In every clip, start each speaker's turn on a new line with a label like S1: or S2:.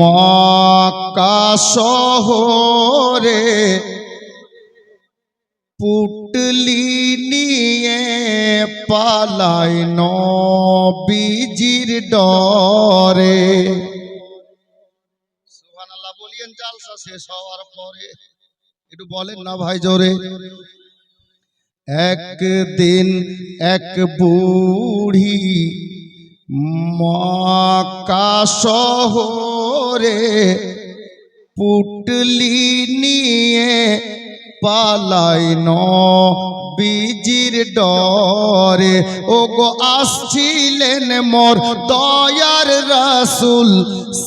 S1: মক্কা শহরে পুটলি নিয়ে পালাই নবীজির ডরে। সুবহানাল্লাহ, বলিয়েন জালসা শেষ হওয়ার পরে। একটু বলেন না ভাই, জোরে। একদিন এক বুড়ি মক্কা শহরে পুটলি নিয়ে পালাই বীজির ডরে। ও গো আসছিলেন মোর দয়ার রাসুল,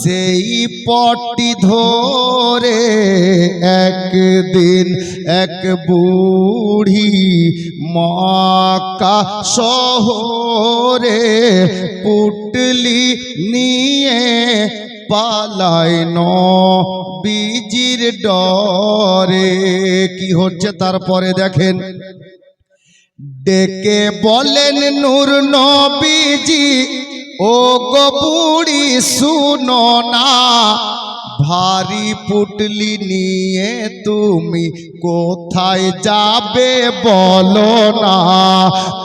S1: সেই পটি ধরে একদিন এক বুড়ি মাকা শহরে পুটলি নিয়ে পালায় বীজির ডরে। কি হচ্ছে তারপরে দেখেন। ডেকে বলেন, নূর নবীজি ও গপুড়ি শুনো না ভারী পুটলি নিয়ে তুমি কোথায় যাবে বলো না।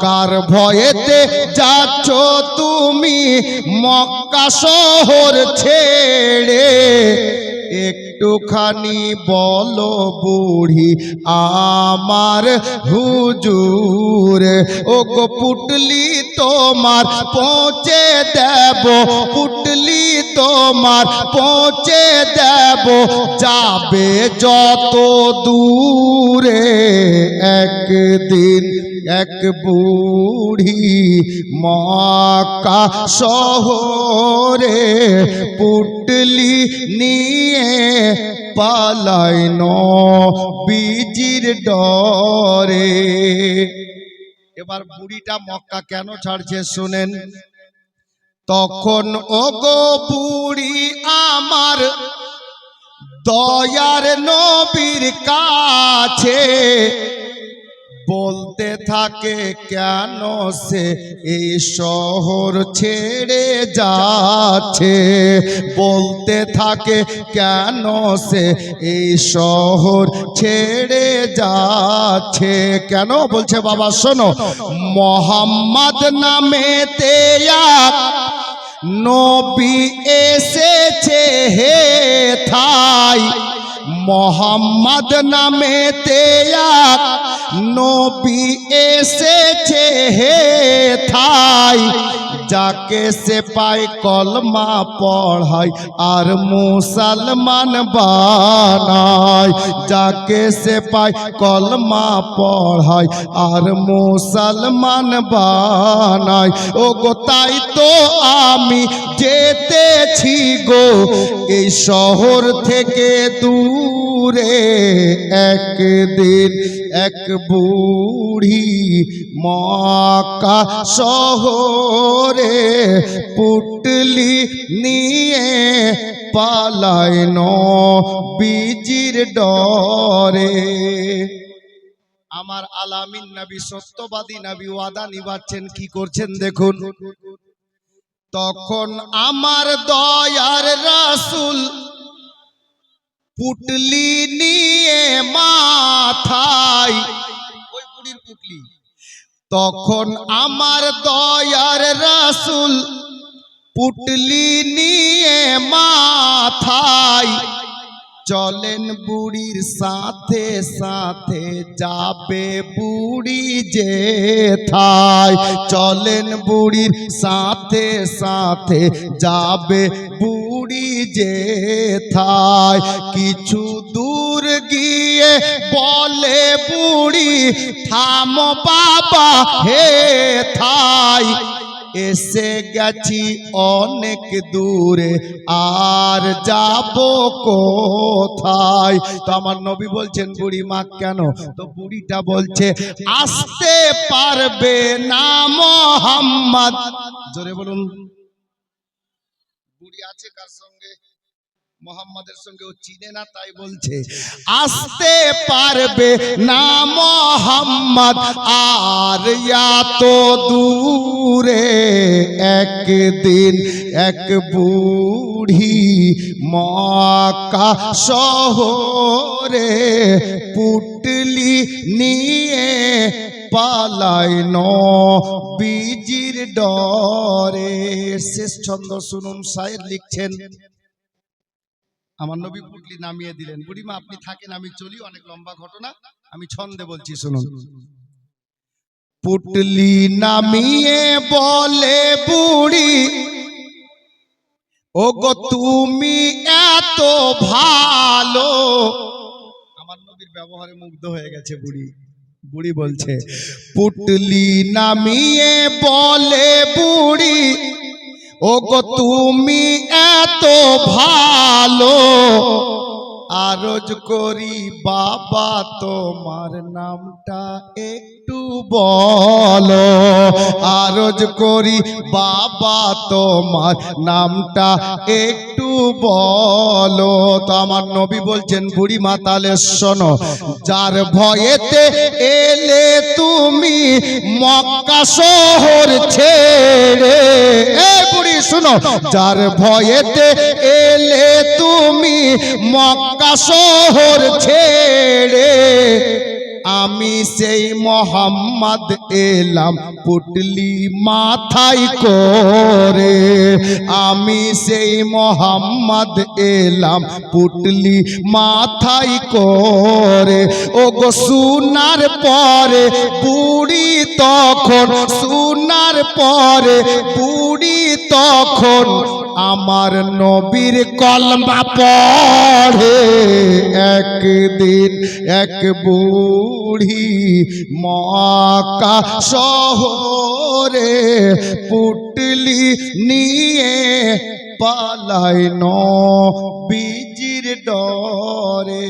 S1: কার ভয়েতে যাচ্ছ তুমি মক্কা শহর ছেড়ে? একটুখানি বল বুড়ি, আমার হুজুর ও গো পুটলি তোমার পৌঁছে দেব, পুটলি তোমার পৌঁছে দেব, যাবে যত দূরে একদিন এক বুড়ি মক্কা শহরে পুটলি নিয়ে পালাই নীজির ডরে। এবার বুড়িটা মক্কা কেন ছাড়ছে শুনেন। তখন ও গো বুড়ি আমার দয়ার নবীর কাছে বলতে থাকে, কেন সে এই শহর ছেড়ে যাচ্ছে? বলতে থাকে, কেন সে এই শহর ছেড়ে যাচ্ছে? কেন বলছে বাবা, শোনো। মোহাম্মদ নামে তেয়া নবী এসেছে হে থাই। মোহাম্মদ নামে তেয়াক নবী এসেছে হে থাই। যাকে সে পাই কলমা পড়াই আর মুসলমান বানাই যাকে সে পাই কলমা পড়াই আর মুসলমান বানাই ও গো তাই তো আমি যেতেছি গো। এই শহর থেকে দূরে একদিন এক বুড়ি মক্কা শহরে পুটলি নিয়ে পালায় বিজির ডরে। আমার আলামিন নাবি, সত্যবাদী নবী ওয়াদা নিবাচ্ছেন, কি করছেন দেখুন। তখন আমার দয়ার রাসুল পুটলি নিয়ে মাথায়। ওই বুড়ির পুটলি। তখন আমার দয়ার রাসুল পুটলি নিয়ে মাথায়। চলেন বুড়ির সাথে সাথে যাবে বুড়ি যে থাই চলেন বুড়ির সাথে সাথে যাবে বুড়ি যে থাই কিছু দূর গিয়ে বলে, বুড়ি, থাম বাবা, হে থাই। এসে গেছি অনেক দূরে, আর যাব কোথায়? তো আমার নবী বলছেন, বুড়ি মা কেন? তো বুড়িটা বলছে, আসতে পারবে না মোহাম্মদ। জোরে বলুন। বুড়ি আছে কার সঙ্গে মোহাম্মদের সঙ্গে ও চিনে না তাই বলছে আসতে পারবে না মোহাম্মদ আর তো দূরে একদিন এক বুড়ি মক্কা শহরে পুটলি নিয়ে পালাইন বীজির ডরে। শেষ ছন্দ শুনুন সাহেব লিখছেন আমার নবী পুটলি নামিয়ে দিলেন। বুড়িমা, আপনি থাকেন, আমি চলি, অনেক লম্বা ঘটনা। আমি ছন্দে বলছি, শুনুন। পুটলি নামিয়ে বলে বুড়ি ও গো তুমি এত ভালো। আমার নবীর ব্যবহারে মুগ্ধ হয়ে গেছে বুড়ি। বুড়ি বলছে, পুটলি নামিয়ে বলে বুড়ি ও গো তুমি এত ভালো। আরজ করি বাবা, তোমার নামটা একটু বলো। আরজ করি বাবা, তোমার নামটা একটু বলো। তো আমার নবী বলছেন, বুড়ি মাতালে শোনো, যার ভয়েতে এলে তুমি মক্কা শহর ছেড়ে শুনো, যার ভয়েতে এলে তুমি মক্কা শহর ছেড়ে আমি সেই মোহাম্মদ এলাম পুটলি মাথায় করে। আমি সেই মোহাম্মদ এলাম পুটলি মাথায় করে। ও গো সুনার পরে বুড়ি তখন সুনার পরে বুড়ি তখন আমার নবীর কলমা পড়ে। একদিন এক বুড়ি মকা শহরে পুটলি নিয়ে পালায় ন বীজির ডরে।